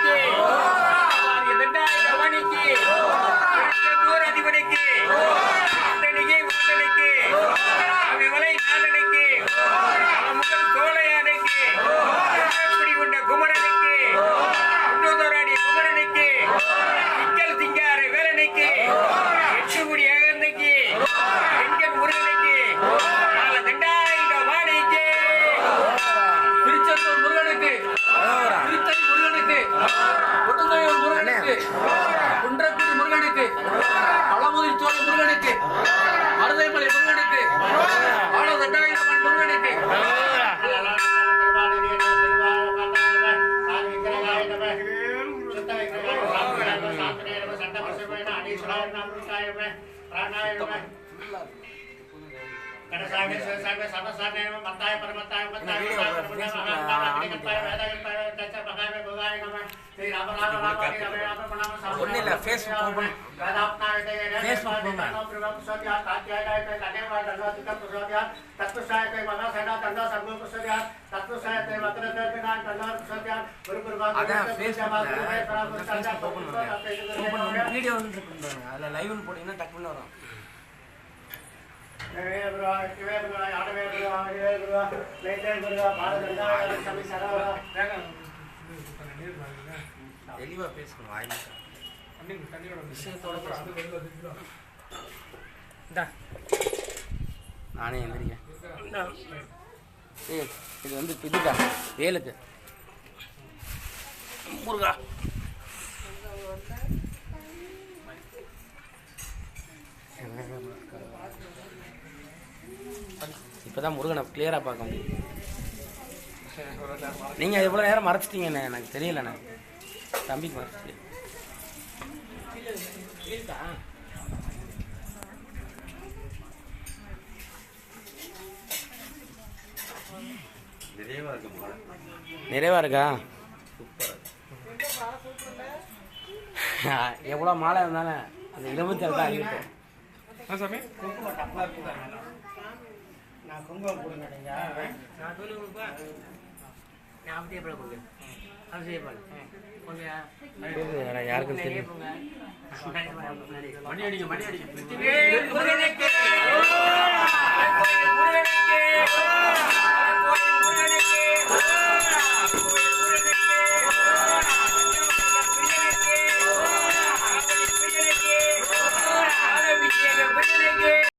对 முருகனுக்கு குன்றக்குடி முருகனுக்கு பழமுதிர் சோழ முருகனுக்கு மருதைமலை முருகனுக்கு ஆள தண்டாயுதமன் முருகனுக்கு ஒண்ணும் இல்ல, Facebook open. Facebook open. அதான் ஃபேஸ்புக்கில் ஃபேஸ்புக் ஓப்பன் பண்ணுங்க ஓப்பன் பண்ணி வீடியோ வந்து பாருங்க அதில் லைவ்னு போட்டிங்கன்னா டக்குன்னு வரும் தெளிவாக பேசணும் வாயில் விஷயத்தோட நானே எந்திரிக்கேன் இது வந்து இதுக்கா வேலுக்கு. முருகா. இப்போதான் முருகனை கிளியராக பார்க்க முடியும் நீங்கள் எவ்வளோ நேரம் மறைச்சிட்டீங்கண்ணே எனக்கு தெரியலண்ணே. தம்பிக்கு மறைச்சிட்டு நிறைவா இருக்கா எவ்வளோ மாலை இருந்தாலும் அந்த இருபத்தி ரெண்டு ஆகிட்டோம் நான் குங்குமம் கொடுங்க அப்படியே போட கொடுக்குறேன் அது செய்யப்பாடு கொஞ்சம் யாருக்கும் தெரியும். மணி அடிக்க மணி அடிக்க